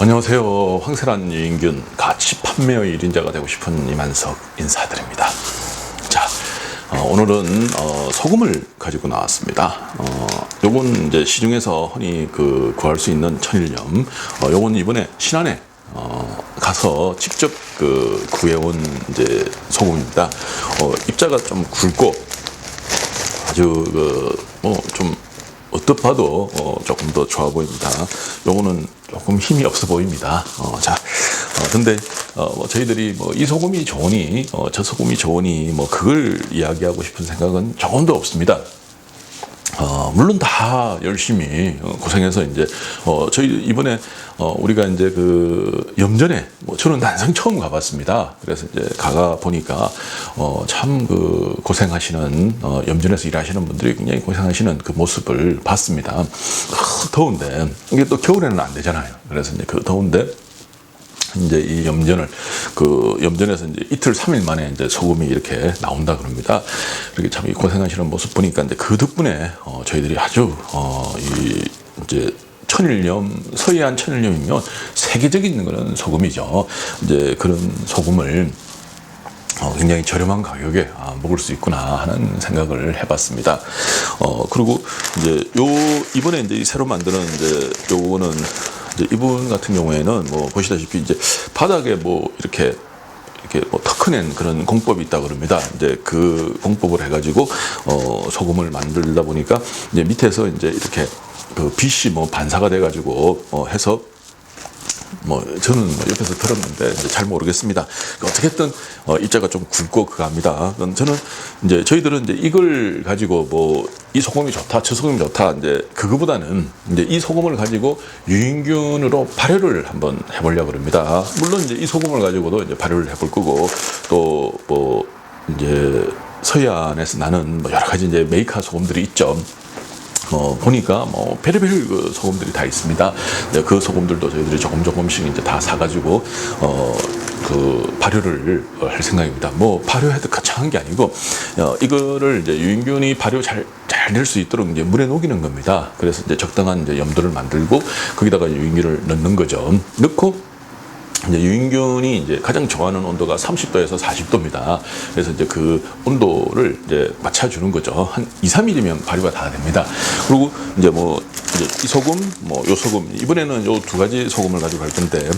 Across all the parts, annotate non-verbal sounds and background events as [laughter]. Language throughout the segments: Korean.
안녕하세요. 황세란 유인균 가치 판매의 1인자가 되고 싶은 이만석 인사드립니다. 자, 어, 오늘은 어, 소금을 가지고 나왔습니다. 어, 요건 이제 시중에서 흔히 그 구할 수 있는 천일염. 어, 요건 이번에 신안에 어, 가서 직접 그 구해온 이제 소금입니다. 어, 입자가 좀 굵고 아주 그 뭐좀 어떻 봐도 어, 조금 더 좋아 보입니다. 요거는 조금 힘이 없어 보입니다. 어, 자, 어, 근데 어, 뭐 저희들이 뭐 이 소금이 좋으니 어, 저 소금이 좋으니 뭐 그걸 이야기하고 싶은 생각은 조금도 없습니다. 어, 물론 다 열심히 어, 고생해서 이제 어, 저희 이번에 어, 우리가 이제 그 염전에 뭐 저는 난생 처음 가봤습니다. 그래서 이제 가가 보니까 어, 참 그 고생하시는 어, 염전에서 일하시는 분들이 굉장히 고생하시는 그 모습을 봤습니다. 아, 더운데 이게 또 겨울에는 안 되잖아요. 그래서 이제 그 더운데 이제 이 염전을 그 염전에서 이제 이틀 삼일 만에 이제 소금이 이렇게 나온다 그럽니다. 이렇게 참이 고생하시는 모습 보니까 이제 그 덕분에 어 저희들이 아주 어이 이제 천일염 서해안 천일염이면 세계적인 그런 소금이죠. 이제 그런 소금을 어, 굉장히 저렴한 가격에 아, 먹을 수 있구나 하는 생각을 해봤습니다. 어, 그리고 이제 요, 이번에 이제 이 새로 만드는 이제 요거는 이제 이분 같은 경우에는 뭐 보시다시피 이제 바닥에 뭐 이렇게 이렇게 뭐 터크낸 그런 공법이 있다 그럽니다. 이제 그 공법을 해가지고 어 소금을 만들다 보니까 이제 밑에서 이제 이렇게 그 빛이 뭐 반사가 돼가지고 어 해서 뭐 저는 뭐 옆에서 들었는데 잘 모르겠습니다. 어떻게든 어, 입자가 좀 굵고 그갑니다. 저는 이제 저희들은 이제 이걸 가지고 뭐 이 소금이 좋다, 저 소금이 좋다 이제 그거보다는 이제 이 소금을 가지고 유인균으로 발효를 한번 해보려고 합니다. 물론 이제 이 소금을 가지고도 이제 발효를 해볼 거고 또 뭐 이제 서해안에서 나는 뭐 여러 가지 이제 메이커 소금들이 있죠. 어, 보니까 뭐 별의별 그 소금들이 다 있습니다. 네, 그 소금들도 저희들이 조금 조금씩 이제 다 사가지고 어, 그 발효를 할 생각입니다. 뭐 발효해도 거창한 게 아니고 어, 이거를 이제 유인균이 발효 잘 잘 될 수 있도록 이제 물에 녹이는 겁니다. 그래서 이제 적당한 이제 염도를 만들고 거기다가 유인균을 넣는 거죠. 넣고 이제 유인균이 이제 가장 좋아하는 온도가 30도에서 40도입니다. 그래서 이제 그 온도를 이제 맞춰주는 거죠. 한 2, 3일이면 발효가 다 됩니다. 그리고 이제 뭐 이제 이 소금, 뭐 요 소금 이번에는 요 두 가지 소금을 가지고 갈 건데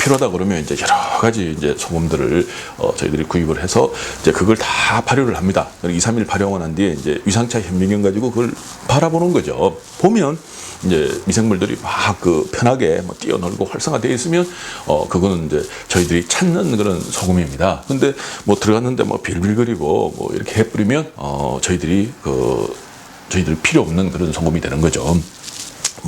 필요하다 그러면 이제 여러 가지 이제 소금들을 어 저희들이 구입을 해서 이제 그걸 다 발효를 합니다. 2, 3일 발효하고 난 뒤에 이제 위상차 현미경 가지고 그걸 바라보는 거죠. 보면 이제 미생물들이 막 그 편하게 뭐 뛰어놀고 활성화되어 있으면 어 그거는 이제 저희들이 찾는 그런 소금입니다. 근데 뭐 들어갔는데 뭐 빌빌거리고 뭐 이렇게 해버리면 어 저희들이 그 저희들 필요 없는 그런 소금이 되는 거죠.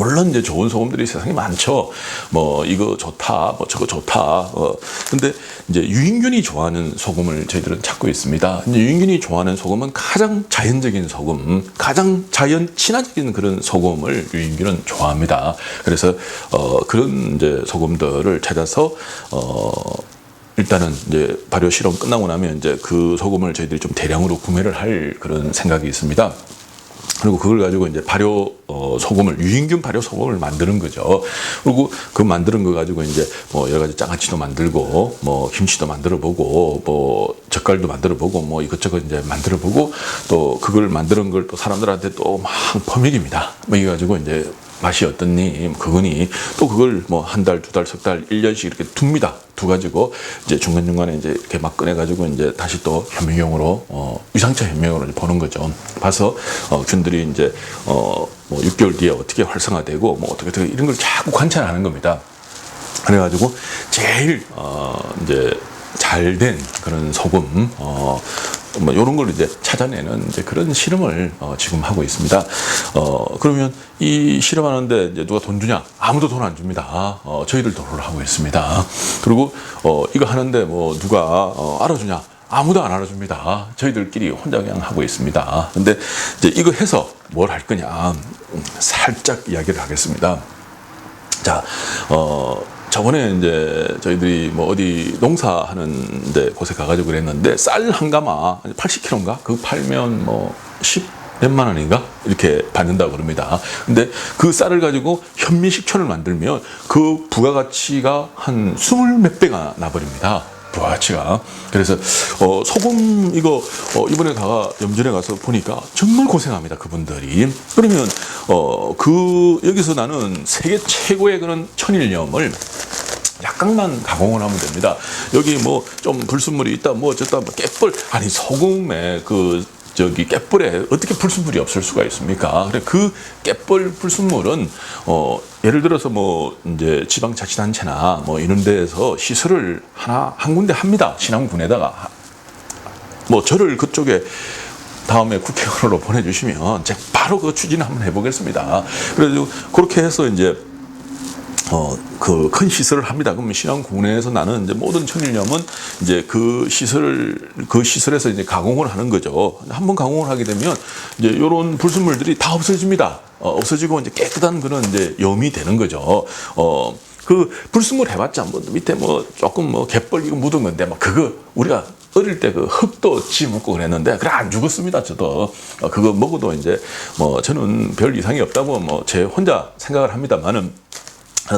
물론 이제 좋은 소금들이 세상에 많죠. 뭐 이거 좋다, 뭐 저거 좋다. 어 근데 이제 유인균이 좋아하는 소금을 저희들은 찾고 있습니다. 유인균이 좋아하는 소금은 가장 자연적인 소금, 가장 자연 친화적인 그런 소금을 유인균은 좋아합니다. 그래서 어 그런 이제 소금들을 찾아서 어 일단은 이제 발효 실험 끝나고 나면 이제 그 소금을 저희들이 좀 대량으로 구매를 할 그런 생각이 있습니다. 그리고 그걸 가지고 이제 발효 어, 소금을 유인균 발효 소금을 만드는 거죠. 그리고 그 만드는 거 가지고 이제 뭐 여러 가지 장아찌도 만들고 뭐 김치도 만들어 보고 뭐 젓갈도 만들어 보고 뭐 이것저것 이제 만들어 보고 또 그걸 만드는 걸 또 사람들한테 또 막 퍼먹입니다. 뭐 이거 가지고 이제 맛이 어떻니 그거니 또 그걸 뭐 한 달 두 달 석 달 일 년씩 이렇게 둡니다. 두 가지고 이제 중간 중간에 이제 이렇게 막 꺼내 가지고 이제 다시 또 현미경으로 어 위상차 현미경으로 이제 보는 거죠. 봐서 어 균들이 이제 어 뭐 6개월 뒤에 어떻게 활성화되고 뭐 어떻게 어떻게 이런 걸 자꾸 관찰하는 겁니다. 그래가지고 제일 어 이제 잘된 그런 소금 어. 뭐 이런 걸 이제 찾아내는 이제 그런 실험을 어, 지금 하고 있습니다. 어 그러면 이 실험하는데 이제 누가 돈 주냐? 아무도 돈 안 줍니다. 어 저희들 돈으로 하고 있습니다. 그리고 어 이거 하는데 뭐 누가 어, 알아주냐? 아무도 안 알아줍니다. 저희들끼리 혼자 그냥 하고 있습니다. 근데 이제 이거 해서 뭘 할 거냐? 음, 살짝 이야기를 하겠습니다. 자, 어, 저번에 이제 저희들이 뭐 어디 농사하는 데 곳에 가가지고 그랬는데 쌀 한 가마 80kg인가? 그거 팔면 뭐 10, 몇만 원인가 이렇게 받는다고 그럽니다. 근데 그 쌀을 가지고 현미식초를 만들면 그 부가가치가 한 스물 몇 배가 나버립니다. 부가가치가. 그래서 어, 소금 이거 어, 이번에 다가 염전에 가서 보니까 정말 고생합니다 그분들이. 그러면 어, 그 여기서 나는 세계 최고의 그런 천일염을 약간만 가공을 하면 됩니다. 여기 뭐 좀 불순물이 있다, 뭐 어쨌다, 뭐 깨뿔 아니 소금에 그 저기 깨뿔에 어떻게 불순물이 없을 수가 있습니까? 그래 그 깨뿔 불순물은 어 예를 들어서 뭐 이제 지방자치단체나 뭐 이런 데에서 시설을 하나 한 군데 합니다. 신안군에다가 뭐 저를 그쪽에 다음에 국회의원으로 보내주시면 제가 바로 그 추진 한번 해보겠습니다. 그래서 그렇게 해서 이제 어, 그 큰 시설을 합니다. 그러면 신안군에서 나는 이제 모든 천일염은 이제 그 시설, 그 시설에서 이제 가공을 하는 거죠. 한 번 가공을 하게 되면 이제 이런 불순물들이 다 없어집니다. 어, 없어지고 이제 깨끗한 그런 이제 염이 되는 거죠. 어, 그 불순물 해봤자 뭐 밑에 뭐 조금 뭐 갯벌 이거 묻은 건데 막 그거 우리가 어릴 때 그 흙도 지 먹고 그랬는데 그래 안 죽었습니다 저도 어, 그거 먹어도 이제 뭐 저는 별 이상이 없다고 뭐 제 혼자 생각을 합니다만은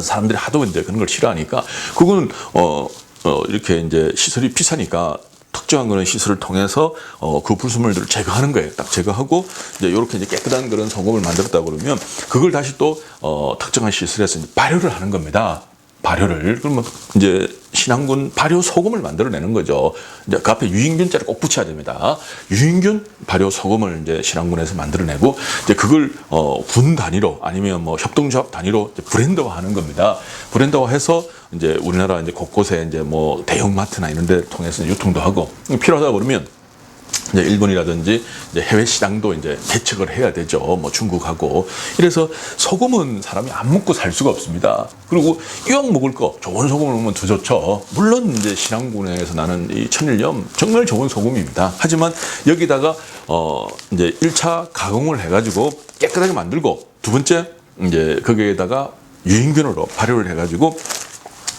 사람들이 하도 이제 그런 걸 싫어하니까 그거는 어, 어 이렇게 이제 시설이 비싸니까 특정한 그런 시설을 통해서 어, 그 불순물들을 제거하는 거예요. 딱 제거하고 이제 이렇게 이제 깨끗한 그런 소금을 만들었다 그러면 그걸 다시 또 어, 특정한 시설에서 발효를 하는 겁니다. 발효를 그러면 이제 신안군 발효 소금을 만들어내는 거죠. 이제 그 앞에 유인균자를 꼭 붙여야 됩니다. 유인균 발효 소금을 이제 신안군에서 만들어내고 이제 그걸 어, 군 단위로 아니면 뭐 협동조합 단위로 브랜드화하는 겁니다. 브랜드화해서 이제 우리나라 이제 곳곳에 이제 뭐 대형마트나 이런 데 통해서 유통도 하고 필요하다 그러면 이제 일본이라든지 이제 해외 시장도 이제 개척을 해야 되죠. 뭐 중국하고 이래서 소금은 사람이 안 먹고 살 수가 없습니다. 그리고 이왕 먹을 거 좋은 소금을 먹으면 더 좋죠. 물론 이제 신안군에서 나는 이 천일염 정말 좋은 소금입니다. 하지만 여기다가 어 이제 1차 가공을 해 가지고 깨끗하게 만들고 두 번째 이제 거기에다가 유인균으로 발효를 해가지고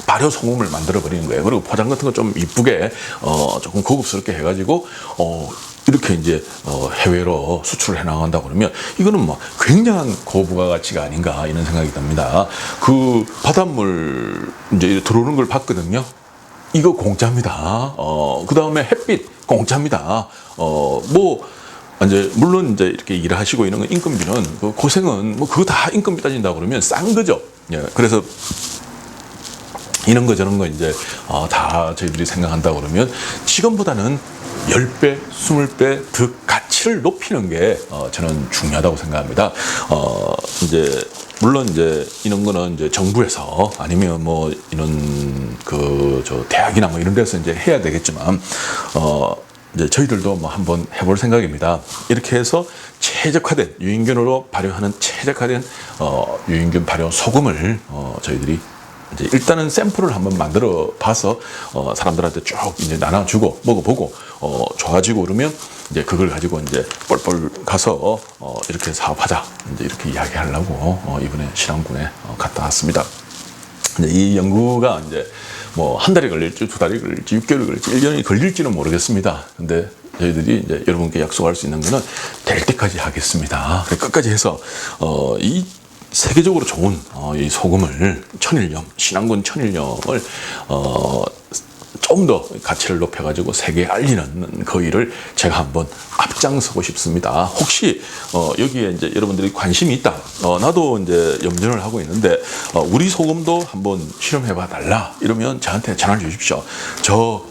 발효 소금을 만들어 버리는 거예요. 그리고 포장 같은 거 좀 이쁘게 어 조금 고급스럽게 해가지고 어 이렇게 이제 어 해외로 수출을 해 나간다 그러면 이거는 뭐 굉장한 고부가 가치가 아닌가 이런 생각이 듭니다. 그 바닷물 이제 들어오는 걸 봤거든요. 이거 공짜입니다. 어, 그 다음에 햇빛 공짜입니다. 어, 뭐, 이제, 물론 이제 이렇게 일을 하시고 이런 거 인건비는, 그 고생은 뭐 그거 다 인건비 따진다 그러면 싼 거죠. 예. 그래서 이런 거 저런 거 이제 어, 다 저희들이 생각한다 그러면 지금보다는 10배, 20배 더 가치를 높이는 게 어, 저는 중요하다고 생각합니다. 어, 이제 물론 이제 이런 거는 이제 정부에서 아니면 뭐 이런 그 저 대학이나 뭐 이런 데서 이제 해야 되겠지만 어 이제 저희들도 뭐 한번 해볼 생각입니다. 이렇게 해서 최적화된 유인균으로 발효하는 최적화된 어, 유인균 발효 소금을 어, 저희들이 이제 일단은 샘플을 한번 만들어 봐서 어, 사람들한테 쭉 이제 나눠주고 먹어보고 어, 좋아지고 그러면 이제 그걸 가지고 이제 뻘뻘 가서 어, 이렇게 사업하자 이제 이렇게 이야기하려고 어, 이번에 신안군에 어, 갔다 왔습니다. 이제 이 연구가 이제 뭐 한 달이 걸릴지 두 달이 걸릴지 6개월이 걸릴지 1년이 걸릴지는 모르겠습니다. 근데 저희들이 이제 여러분께 약속할 수 있는 거는 될 때까지 하겠습니다. 끝까지 해서 어, 이 세계적으로 좋은 어, 이 소금을 천일염 신안군 천일염을 어, 좀 더 가치를 높여가지고 세계에 알리는 그 일을 제가 한번 앞장서고 싶습니다. 혹시 어, 여기에 이제 여러분들이 관심이 있다. 어, 나도 이제 염전을 하고 있는데 어, 우리 소금도 한번 실험해봐 달라. 이러면 저한테 전화를 주십시오. 저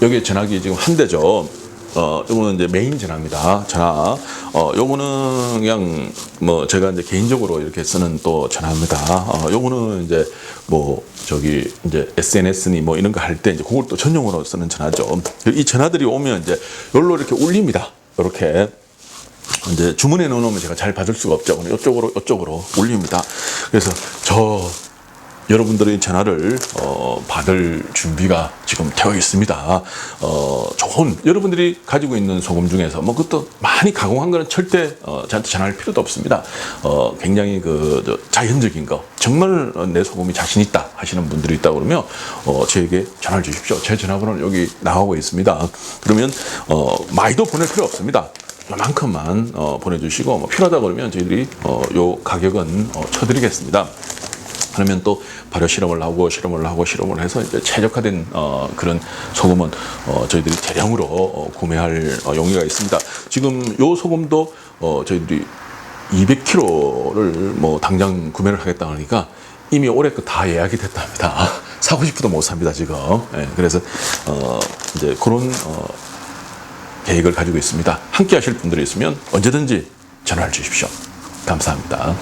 여기 전화기 지금 한 대죠. 어, 요거는 이제 메인 전화입니다. 전화. 어, 요거는 그냥 뭐 제가 이제 개인적으로 이렇게 쓰는 또 전화입니다. 어, 요거는 이제 뭐 저기 이제 SNS니 뭐 이런 거 할 때 이제 그걸 또 전용으로 쓰는 전화죠. 이 전화들이 오면 이제 요로 이렇게 울립니다. 이렇게. 이제 주문해 놓으면 제가 잘 받을 수가 없죠. 이쪽으로 이쪽으로 울립니다. 그래서 저 여러분들의 전화를 어, 받을 준비가 지금 되어 있습니다. 어, 좋은 여러분들이 가지고 있는 소금 중에서 뭐 그것도 많이 가공한 거는 절대 어, 저한테 전화할 필요도 없습니다. 어, 굉장히 그 저, 자연적인 거 정말 내 소금이 자신 있다 하시는 분들이 있다 그러면 어, 저에게 전화를 주십시오. 제 전화번호는 여기 나오고 있습니다. 그러면 어, 많이도 보낼 필요 없습니다. 요만큼만 어, 보내주시고 뭐 필요하다 그러면 저희들이 어, 요 가격은 어, 쳐드리겠습니다. 그러면 또 발효 실험을 하고 실험을 하고 실험을 해서 이제 최적화된 어, 그런 소금은 어, 저희들이 대량으로 어, 구매할 어, 용의가 있습니다. 지금 요 소금도 어, 저희들이 200kg를 뭐 당장 구매를 하겠다 하니까 이미 올해 거 다 예약이 됐답니다. [laughs] 사고 싶어도 못 삽니다 지금. 예, 그래서 어, 이제 그런 어, 계획을 가지고 있습니다. 함께 하실 분들이 있으면 언제든지 전화를 주십시오. 감사합니다.